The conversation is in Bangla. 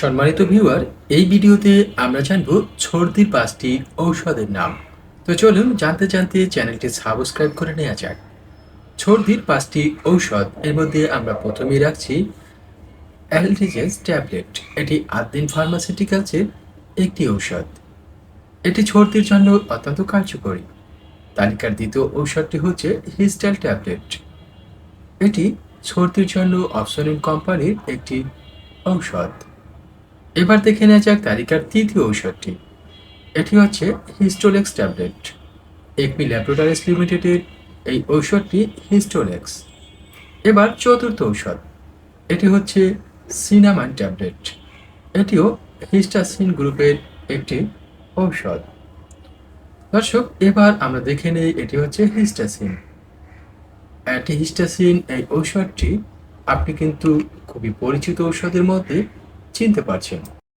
সম্মানিত ভিউয়ার এই ভিডিওতে আমরা জানব সর্দির পাঁচটি ঔষধের নাম। তো চলুন জানতে জানতে চ্যানেলটি সাবস্ক্রাইব করে নেওয়া যাক। সর্দির পাঁচটি ঔষধ, এর মধ্যে আমরা প্রথমেই রাখছি অ্যালডিজেস ট্যাবলেট এটি আদিন ফার্মাসিউটিক্যালসের একটি ঔষধ। এটি সর্দির জন্য অত্যন্ত কার্যকরী। তালিকার দ্বিতীয় ঔষধটি হচ্ছে হিস্টাল ট্যাবলেট এটি সর্দির জন্য অপসনিন কোম্পানির একটি ঔষধ। এবার দেখে নেওয়া যাক তালিকার তৃতীয় ঔষধটি। এটি হচ্ছে হিস্টোলেক্স ট্যাবলেট। একমি ল্যাবরেটরিজ লিমিটেডের এই ঔষধটি হিস্টোলেক্স। এবার চতুর্থ ঔষধ। এটি হচ্ছে সিনামান ট্যাবলেট। এটিও হিস্টাসিন গ্রুপের একটি ঔষধ। দর্শক, এবার আমরা দেখে নেই এটি হচ্ছে হিস্টাসিন। অ্যান্টিহিস্টাসিন এই ঔষধটি আপনি কিন্তু খুবই পরিচিত ঔষধের মধ্যে চিনতে পারছেন।